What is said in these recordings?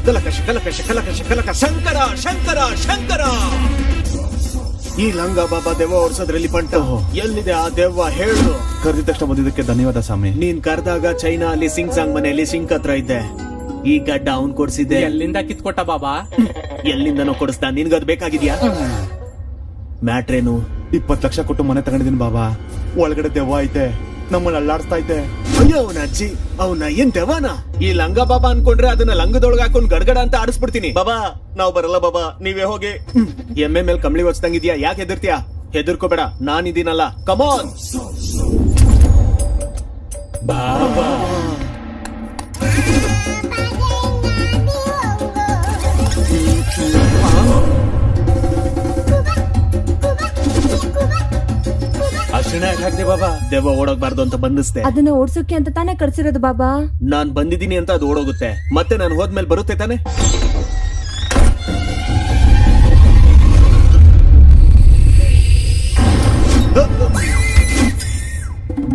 ಶಕಲಕ ಶಕಲಕ ಶಕಲಕ ಶಕಲಕ ಶಂಕರ ಶಂಕರ ಶಂಕರ. ಈ ಲಂಗ ಬಾಬಾ ದೆವ್ವ ಓಡಿಸೋದ್ರಲ್ಲಿ ಪಂಟ. ಎಲ್ಲಿದೆ ಆ ದೆವ್ವ? ಹೇಳು. ಕರೆದ ತಕ್ಷಣ ಬಂದಿದ್ದಕ್ಕೆ ಧನ್ಯವಾದ ಸ್ವಾಮಿ. ನೀನ್ ಕರೆದಾಗ ಚೈನಾ ಅಲ್ಲಿ ಸಿಂಗ್ ಸಾಂಗ್ ಮನೆಯಲ್ಲಿ ಸಿಂಕ್ ಹತ್ರ ಇದ್ದೆ. ಈ ಗಡ್ಡ ಅವನ್ ಕೊಡ್ಸಿದ್ದೆ. ಎಲ್ಲಿಂದ ಕಿತ್ಕೊಟ್ಟ ಬಾಬಾ? ಎಲ್ಲಿಂದನೋ ಕೊಡಿಸ್ದ. ನಿನ್ಗದ್ ಬೇಕಾಗಿದ್ಯಾ? ಮ್ಯಾಟ್ರೇನು? ಇಪ್ಪತ್ತು ಲಕ್ಷ ಕೊಟ್ಟು ಮನೆ ತಗೊಂಡಿದ್ದೀನಿ ಬಾಬಾ. ಒಳಗಡೆ ದೆವ್ವ ಐತೆ. ನಮ್ಮನ್ನ ಅಲ್ಲಾಡಿಸ್ತಾ ಇದ್ದೆ. ಅಯ್ಯೋ ಅವನ ಅಜ್ಜಿ ಅವನ ಏನ್ ದೆವಾನ ಈ ಲಂಗ ಬಾಬಾ ಅನ್ಕೊಂಡ್ರೆ ಅದನ್ನ ಲಂಗದೊಳಗ ಹಾಕೊಂಡ್ ಗಡ್ಗಡ ಅಂತ ಆಡಿಸ್ಬಿಡ್ತೀನಿ. ಬಾಬಾ ನಾವ್ ಬರಲ್ಲ ಬಾಬಾ ನೀವೇ ಹೋಗಿ. ಎಮ್ಮೆ ಮೇಲೆ ಕಂಬಳಿ ಹೊಚ್ದಂಗಿದ್ಯಾ ಯಾಕೆ ಹೆದರ್ತೀಯಾ? ಹೆದರ್ಕೋಬೇಡ ನಾನಿದ್ದೀನಲ್ಲ ಕಮಾನ್ ಹಾಕ್ದೆ ಬಾಬಾ. ದೆವ್ವ ಓಡೋಗ್ಬಾರ್ದು ಅಂತ ಬಂಧಿಸ್ದೆ ಅದನ್ನ ಓಡ್ಸೋಕೆ ಅಂತ ತಾನೇ ಕರ್ಸಿರೋದು ಬಾಬಾ? ನಾನ್ ಬಂದಿದ್ದೀನಿ ಅಂತ ಅದು ಓಡೋಗುತ್ತೆ. ಮತ್ತೆ ನಾನು ಹೋದ್ಮೇಲೆ ಬರುತ್ತೆ ತಾನೆ?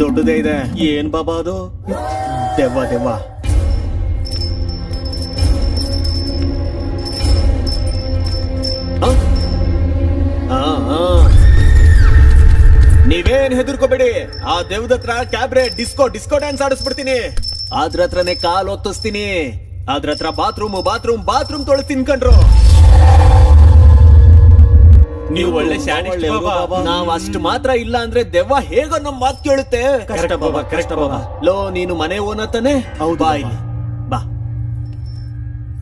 ದೊಡ್ಡದೇ ಇದೆ. ಏನ್ ಬಾಬಾ ಅದು? ದೆವ್ವ ದೆವ್ವ. ನೀವೇನ್ ಹೆದರ್ಕೋಬೇಡಿ. ಆ ದೇವ್ದ ಹತ್ರ ಕ್ಯಾಬ್ರೆ ಡಿಸ್ಕೋ ಡಿಸ್ಕೋ ಡ್ಯಾನ್ಸ್ ಆಡಿಸ್ಬಿಡ್ತೀನಿ. ಅದ್ರ ಹತ್ರನೇ ಕಾಲ್ ಒತ್ತಿಸ್ತೀನಿ. ಅದ್ರ ಹತ್ರ ಬಾತ್ರೂಮ್ ಬಾತ್ರೂಮ್ ಬಾತ್ರೂಮ್ ತೊಳೆ ತಿನ್ಕಂಡ್ರು ನೀವು ಒಳ್ಳೆ ಶಾಣೆ. ನಾವ್ ಅಷ್ಟು ಮಾತ್ರ ಇಲ್ಲ ಅಂದ್ರೆ ದೆವ್ವ ಹೇಗೋ ನಮ್ ಮಾತು ಕೇಳುತ್ತೆ. ಕಷ್ಟ ಬಾಬಾ ಕಷ್ಟ ಬಾಬಾ. ಲೋ ನೀನು ಮನೆ ಓನ ತಾನೆ ಹೌದು ಬಾ ಇಲ್ಲಿ. ಬಾ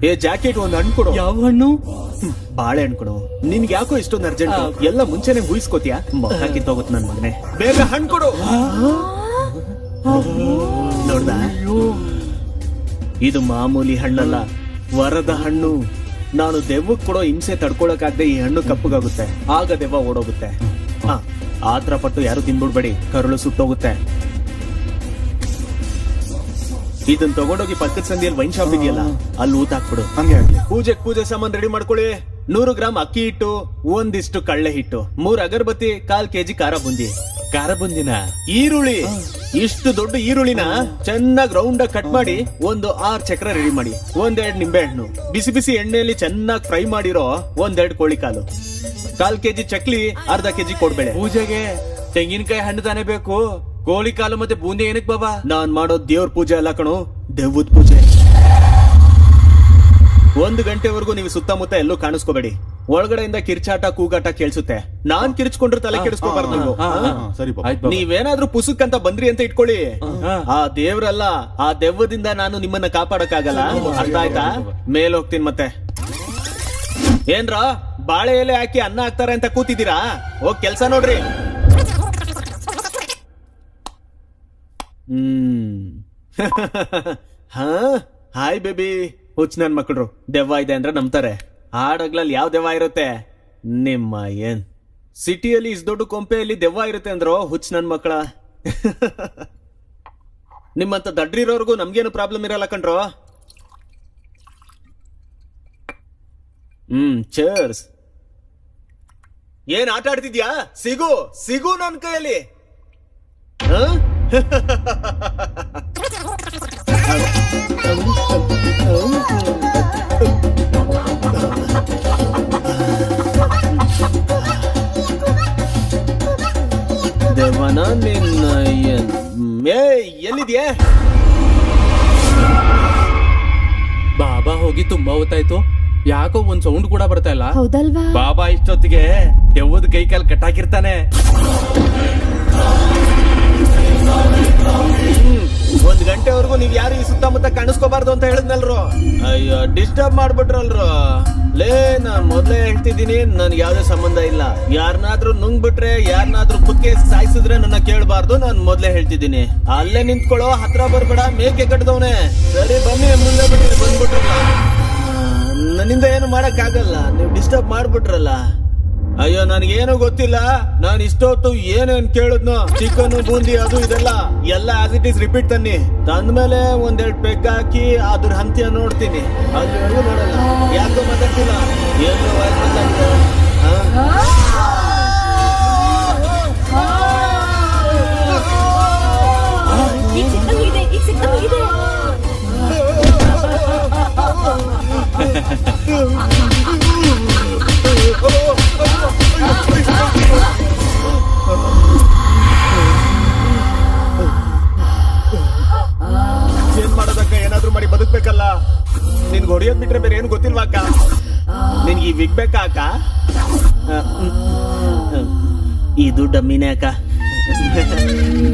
ಏ ಜಾಕೆಟ್ ಒಂದ್ ಹಣ್ಣು ಕೊಡು. ಯಾವ ಹಣ್ಣು? ಬಾಳೆ ಬಾಳೆಹಣ್ಣು ಕೊಡು. ನಿನ್ಗೆ ಯಾಕೋ ಇಷ್ಟೊಂದು ಅರ್ಜೆಂಟ್ ಎಲ್ಲ ಮುಂಚೆನೆ ಊಹಿಸ್ಕೋತಿಯಾ ಕಿತ್ತೋಗುತ್ತೆ ನನ್ ಮಗನೇ. ಬೇಗ ಹಣ್ಣು ಕೊಡು. ನೋಡ್ದ? ಇದು ಮಾಮೂಲಿ ಹಣ್ಣಲ್ಲ. ವರದ ಹಣ್ಣು. ನಾನು ದೆವ್ವಕ್ಕೆ ಕೊಡೋ ಹಿಂಸೆ ತಡ್ಕೊಳಕಾಗ್ದೆ ಈ ಹಣ್ಣು ಕಪ್ಪಗಾಗುತ್ತೆ. ಆಗ ದೆವ್ವ ಓಡೋಗುತ್ತೆ. ಹ, ಆತ್ರ ಪಟ್ಟು ಯಾರು ತಿನ್ಬಿಡ್ಬೇಡಿ. ಕರುಳು ಸುಟ್ಟೋಗುತ್ತೆ. ಇದನ್ ತಗೊಂಡೋಗಿ ಪಕ್ಕದ ಸಂದಿಯಲ್ಲಿ ವೈನ್ ಶಾಪ್ ಇದೆಯಲ್ಲ ಅಲ್ಲಿ ಊತ ಹಾಕ್ಬಿಡು. ಹಂಗೆ ಆಗ್ಲಿ. ಪೂಜೆಗ್ ಪೂಜೆ ಸಾಮಾನ್ ರೆಡಿ ಮಾಡ್ಕೊಳ್ಳಿ. ನೂರು ಗ್ರಾಮ್ ಅಕ್ಕಿ ಹಿಟ್ಟು ಒಂದಿಷ್ಟು ಕಳ್ಳೆ ಹಿಟ್ಟು ಮೂರ್ ಅಗರಬತ್ತಿ ಕಾಲ್ ಕೆಜಿ ಖಾರ ಬುಂದಿ. ಖಾರ ಬುಂದಿನ? ಈರುಳ್ಳಿ. ಇಷ್ಟು ದೊಡ್ಡ ಈರುಳ್ಳಿನ ಚೆನ್ನಾಗಿ ರೌಂಡ್ ಆಗಿ ಕಟ್ ಮಾಡಿ ಒಂದು ಆರ್ ಚಕ್ರ ರೆಡಿ ಮಾಡಿ. ಒಂದೆರಡು ನಿಂಬೆ ಹಣ್ಣು ಬಿಸಿ ಬಿಸಿ ಎಣ್ಣೆಯಲ್ಲಿ ಚೆನ್ನಾಗಿ ಫ್ರೈ ಮಾಡಿರೋ ಒಂದೆರಡು ಕೋಳಿ ಕಾಲು. ಕಾಲ್ ಕೆಜಿ ಚಕ್ಲಿ ಅರ್ಧ ಕೆಜಿ ಕೊಡ್ಬೇಳೆ. ಪೂಜೆಗೆ ತೆಂಗಿನಕಾಯಿ ಹಣ್ಣು ತಾನೇ ಬೇಕು. ಕೋಳಿ ಕಾಲು ಮತ್ತೆ ಬೂಂದಿ ಏನಕ್ ಬಾಬಾ? ನಾನ್ ಮಾಡೋ ದೇವ್ರ ಪೂಜೆ ಅಲ್ಲ ಕಣೋ ದೆವ್ವದ ಪೂಜೆ. ಒಂದು ಗಂಟೆವರೆಗೂ ನೀವು ಸುತ್ತಮುತ್ತ ಎಲ್ಲೂ ಕಾಣಿಸ್ಕೋಬೇಡಿ. ಒಳಗಡೆಯಿಂದ ಕಿರ್ಚಾಟ ಕೂಗಾಟ ಕೇಳಿಸುತ್ತೆ. ನಾನ್ ಕಿರ್ಚ್ಕೊಂಡ್ರೆ ತಲೆ ಕೆಡಿಸ್ಕೋಬಾರ್ದು ನೀವು. ಸರಿ. ನೀವೇನಾದ್ರೂ ಪುಸುಕ್ ಅಂತ ಬಂದ್ರಿ ಅಂತ ಇಟ್ಕೊಳ್ಳಿ. ಆ ದೇವ್ರಲ್ಲ ಆ ದೆವ್ವದಿಂದ ನಾನು ನಿಮ್ಮನ್ನ ಕಾಪಾಡಕ್ಕಾಗಲ್ಲ. ಅರ್ಥ ಆಯ್ತಾ? ಮೇಲ್ ಹೋಗ್ತೀನಿ ಮತ್ತೆ. ಏನ್ರ ಬಾಳೆ ಎಲೆ ಹಾಕಿ ಅನ್ನ ಹಾಕ್ತಾರೆ ಅಂತ ಕೂತಿದ್ದೀರಾ? ಹೋಗ್ ಕೆಲ್ಸ ನೋಡ್ರಿ ಹ್ಮ್ ಹಾ? ಹಾಯ್ ಬೇಬಿ ಹುಚ್ಚ ನನ್ ಮಕ್ಕಳು ದೆವ್ವ ಇದೆ ಅಂದ್ರೆ ನಂಬ್ತಾರೆ. ಹಾಡಗ್ಲಲ್ಲಿ ಯಾವ ದೆವ್ವ ಇರುತ್ತೆ? ನಿಮ್ಮ ಏನ್? ಸಿಟಿಯಲ್ಲಿ ಇಸ್ ದೊಡ್ಡ ಕೊಂಪೆಯಲ್ಲಿ ದೆವ್ವ ಇರುತ್ತೆ ಅಂದ್ರೋ ಹುಚ್ಚ ನನ್ ಮಕ್ಕಳ ನಿಮ್ಮಂತ ದಡ್ರಿರೋರ್ಗು ನಮ್ಗೇನು ಪ್ರಾಬ್ಲಮ್ ಇರಲ್ಲ ಕಣ್ರೋ? ಹ್ಮ್ ಚೇರ್ಸ್ ಏನ್ ಆಟ ಆಡ್ತಿದ್ಯಾ? ಸಿಗು ಸಿಗು ನನ್ ಕೈಯಲ್ಲಿ. ಹ? ದೇವನ ನಿನ್ನ ಮೇ ಎಲ್ಲಿದ್ಯಾ? ಬಾಬಾ ಹೋಗಿ ತುಂಬಾ ಹೊತ್ತಾಯ್ತು. ಯಾಕೋ ಒಂದ್ ಸೌಂಡ್ ಕೂಡ ಬರ್ತಾ ಇಲ್ಲ. ಹೌದಲ್ವಾ? ಬಾಬಾ ಇಷ್ಟೊತ್ತಿಗೆ ದೆವ್ವದ ಕೈ ಕಾಲ್ ಕಟ್ಟಾಕಿರ್ತಾನೆ. ಗಂಟೆವರೆಗೂ ನೀವ್ ಯಾರು ಈ ಸುತ್ತಮುತ್ತ ಕಾಣಿಸ್ಕೋಬಾರ್ದು ಅಂತ ಹೇಳಿದ್ನಲ್ರು? ಅಯ್ಯೋ ಡಿಸ್ಟರ್ಬ್ ಮಾಡ್ಬಿಟ್ರಲ್ರು. ಲೇ, ನಾನ್ ಮೊದ್ಲೇ ಹೇಳ್ತಿದ್ದೀನಿ, ನನ್ಗೆ ಯಾವ್ದೇ ಸಂಬಂಧ ಇಲ್ಲ. ಯಾರನ್ನಾದ್ರೂ ನುಂಗ್ಬಿಟ್ರೆ ಯಾರನ್ನಾದ್ರೂ ಕುಕ್ಕೆ ಸಾಯಿಸಿದ್ರೆ ನನ್ನ ಕೇಳಬಾರ್ದು, ನಾನ್ ಮೊದ್ಲೇ ಹೇಳ್ತಿದ್ದೀನಿ. ಅಲ್ಲೇ ನಿಂತ್ಕೊಳ್ಳೋ, ಹತ್ರ ಬರ್ಬೇಡ, ಮೇಕೆ ಕಟ್ಟದವನೆ ಸರಿ, ಬನ್ನಿ ಮುಂದೆ ಬಿಟ್ಟು ಬಂದ್ಬಿಟ್ರಲ್ಲ. ನನ್ನಿಂದ ಏನು ಮಾಡಕ್ ಆಗಲ್ಲ ನೀವು ಡಿಸ್ಟರ್ಬ್ ಮಾಡ್ಬಿಟ್ರಲ್ಲ. ಅಯ್ಯೋ, ನನಗೇನು ಗೊತ್ತಿಲ್ಲ. ನಾನು ಇಷ್ಟೊತ್ತು ಏನೇನ್ ಕೇಳಿದ್ನೋ ಚಿಕನ್ ಬೂಂದಿ, ಅದು ಇದೆಲ್ಲ, ಎಲ್ಲ ಆಸ್ ಇಟ್ ಇಸ್ ರಿಪೀಟ್ ತನ್ನಿ. ತಂದ್ಮೇಲೆ ಒಂದೆರಡು ಪೆಗ್ ಹಾಕಿ ಅದ್ರ ಹಂತಿಯ ನೋಡ್ತೀನಿ. ಅದು ನೋಡಲ್ಲ. ಯಾಕೋ ಮಾತಾಡ್ತಿಲ್ಲ? ಏನು ವಾಯ್ಸ್ ಹಾ?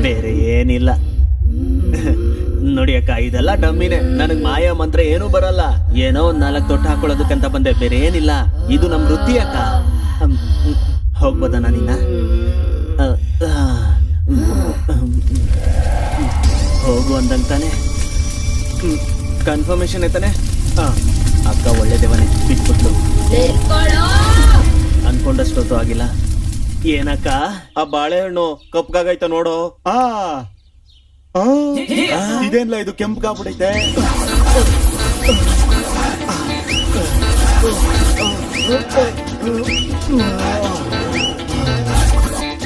ಬೇರೆ ಏನಿಲ್ಲ. ನೋಡಿ ಅಕ್ಕ ಇದೆಲ್ಲ ಡಮ್ಮಿನೇ. ನನಗ್ ಮಾಯಾ ಮಂತ್ರ ಏನೂ ಬರಲ್ಲ. ಏನೋ ಒಂದ್ ನಾಲ್ಕು ತೊಟ್ಟು ಹಾಕೊಳ್ಳೋದಕ್ಕಂತ ಬಂದೆ. ಬೇರೆ ಏನಿಲ್ಲ. ಇದು ನಮ್ ವೃತ್ತಿ ಅಕ್ಕ. ಹೋಗ್ಬೋದಾ ನಾನಿನ್ನ. ಹೋಗು ಅಂದಂತಾನೆ ಕನ್ಫರ್ಮೇಶನ್ ಐತಾನೆ ಅಕ್ಕ ಅಕ್ಕ ಒಳ್ಳೇದೇವನೇ ಬಿಟ್ಬಿಟ್ಲು. ಅನ್ಕೊಂಡಷ್ಟೊತ್ತು ಆಗಿಲ್ಲ. ಏನಕ್ಕ? ಆ ಬಾಳೆಹಣ್ಣು ಕಪ್ಗಾಗೈತ ನೋಡು. ಆ ಆ, ಇದೇನ್ಲ ಇದು ಕೆಂಪ್ಗಾಗ್ಬಿಡೈತೆ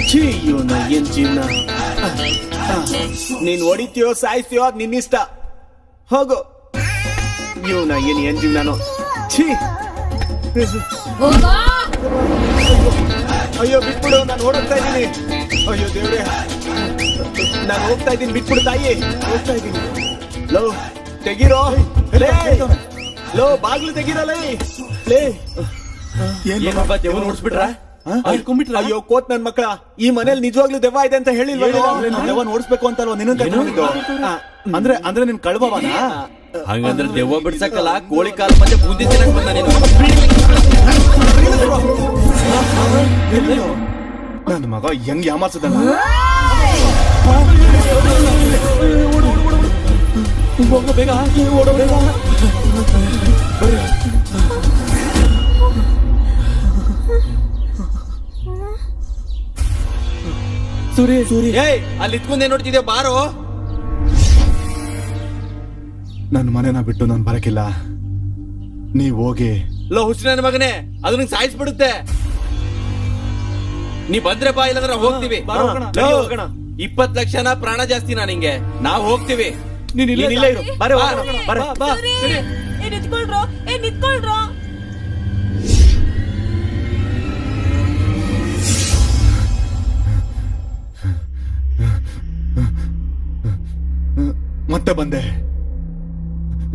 ಛೀ ಇವನ ಏನ್ ಜೀವನ? ನೀನ್ ಹೊಡಿತೀಯೋ ಸಾಯಿಸ್ತೀಯೋ ಅದ್ ನಿನ್ನಿಷ್ಟ ಹೋಗು. ಇವನ ಏನ್ ಏನ್ ಜೀವನನು. ಛೀ. ಅಯ್ಯೋ ಬಿಟ್ಬಿಡು ನಾನು ಓಡೋಗ್ತಾ ಇದ್ದೀನಿ. ಅಯ್ಯೋ ದೇವ್ರೆ. ನಾನು ಹೋಗ್ತಾ ಇದ್ದೀನಿ ಬಿಟ್ಬಿಡು ತಾಯಿ. ಹೋಗ್ತಾ ಇದ್ದೀನಿ. ಲೋ ತೆಗಿರೋ. ಲೇ. ಲೋ ಬಾಗ್ಲು ತೆಗಿರಲ್ಲೇಬಿಟ್ರ ಲೇ ಲೇ. ಏನ್ ಏನಪ್ಪ ನೋಡ್ಸ್ಬಿಟ್ರ? ಅಯ್ಯೋ ಕೋತ್ ನನ್ ಮಕ್ಕಳ ಈ ಮನೇಲಿ ನಿಜವಾಗ್ಲೂ ದೆವ್ವ ಇದೆ ಅಂತ ಹೇಳಿ ಅಂತ ದೆವ್ವ ನೋಡಿಸ್ಬೇಕು ಅಂತಲ್ವಾ? ನಿನ್ನ ಕರ್ಕೊಂಡಿದ್ದು? ಅಂದ್ರೆ ಅಂದ್ರೆ ನಿನ್ ಕಳ್ಬವನ ಹಂಗಂದ್ರೆ ದೆವ್ವ ಬಿಡ್ಸಕ್ಕಲ್ಲ ಕೋಳಿ ಕಾಲ ಮತ್ತೆ ಬೂಂದಿ ತಿನ್ನಕ್ ಬಂದ ನೀನು. ನನ್ನ ಮಗ ಹೆಂಗ್ ಯಾಮಾರ್ಸದಲ್ಲ ಹೋಗೋ ಬೇಗ ಓಡೋ ಬೇಗ ಸೂರಿ ಸೂರಿ ಏಯ್ ಅಲ್ಲಿ ಇತ್ಕೊಂಡೇ ನೋಡ್ತಿದ್ಯಾ? ಬಾರೋ. ನನ್ನ ಮನೆನ ಬಿಟ್ಟು ನಾನು ಬರಕಿಲ್ಲ. ನೀವ್ ಹೋಗಿ. ಲೋ ಹುಚ್ಚ ನನ್ನ ಮಗನೇ. ಅದು ನಿಂಗೆ ಸಾಯಿಸ್ಬಿಡುತ್ತೆ. ನೀ ಬಂದ್ರೆ ಬಾ ಇಲ್ಲಂದ್ರೆ ಹೋಗ್ತೀವಿ. ಇಪ್ಪತ್ ಲಕ್ಷನ ಪ್ರಾಣ ಜಾಸ್ತಿ ನಾ ನಿಂಗೆ. ನಾವ್ ಹೋಗ್ತೀವಿ. ನೀನ್ ಇಲ್ಲ ಇರು. ಬರೇ ಬಾ, ಹೋಗೋಣ, ಬಾ, ಬಾ. ಏ ನಿಂತ್ಕೊಳ್ರೋ. ಏ ನಿಂತ್ಕೊಳ್ರೋ. ಮತ್ತೆ ಬಂದೆ.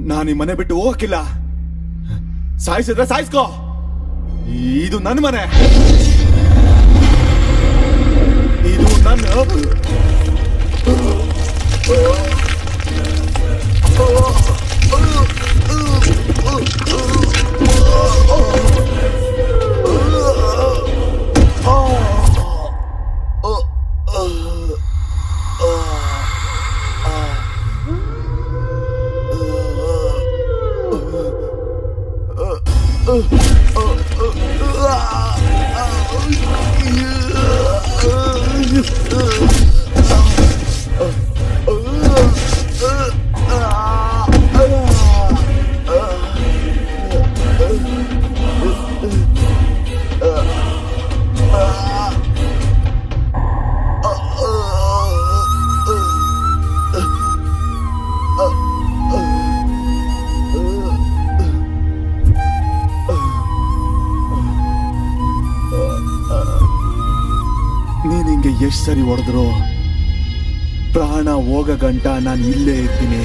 ನಾನು ಈ ಮನೆ ಬಿಟ್ಟು ಹೋಗಕ್ಕಿಲ್ಲ. ಸಾಯಿಸಿದ್ರೆ ಸಾಯಿಸ್ಕೋ. ಇದು ನನ್ನ ಮನೆ. ಇದು ನನ್ನ ನೀನ್ ಹಿಂಗೆ ಎಷ್ಟ್ ಸರಿ ಹೊಡೆದ್ರು ಪ್ರಾಣ ಹೋಗ ಗಂಟ ನಾನು ಇಲ್ಲೇ ಇರ್ತೀನಿ.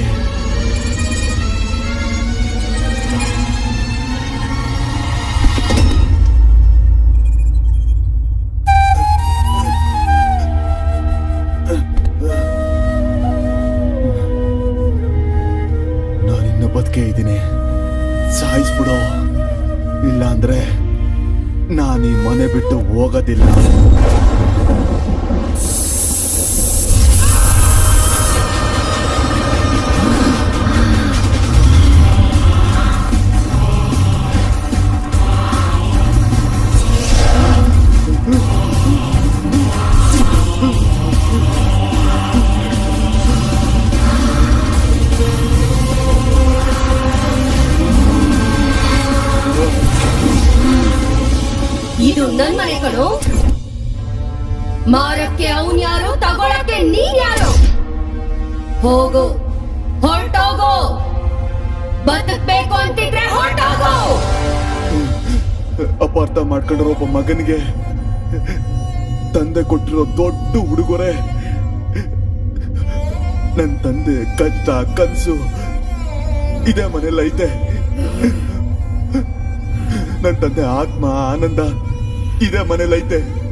ಕಣೋ ಮಾರಕ್ಕೆ ಅವನ್ ಯಾರು, ತಗೊಳಕ್ಕೆ ನೀನ್ ಯಾರು? ಹೋಗು, ಹೊರಟೋಗು. ಬದುಕ್ಬೇಕು ಅಂತಿದ್ರೆ ಹೊರಟೋಗು. ಅಪಾರ್ಥ ಮಾಡ್ಕೊಂಡಿರೋ ಒಬ್ಬ ಮಗನಿಗೆ ತಂದೆ ಕೊಟ್ಟಿರೋ ದೊಡ್ಡ ಉಡುಗೊರೆ. ನನ್ನ ತಂದೆ ಕಷ್ಟ ಕನಸು, ಇದೇ ಮನೆಯಲ್ಲೈತೆ. ನನ್ನ ನನ್ ತಂದೆ ಆತ್ಮ, ಆನಂದ. ಇದೇ ಮನೇಲಿ ಐತೆ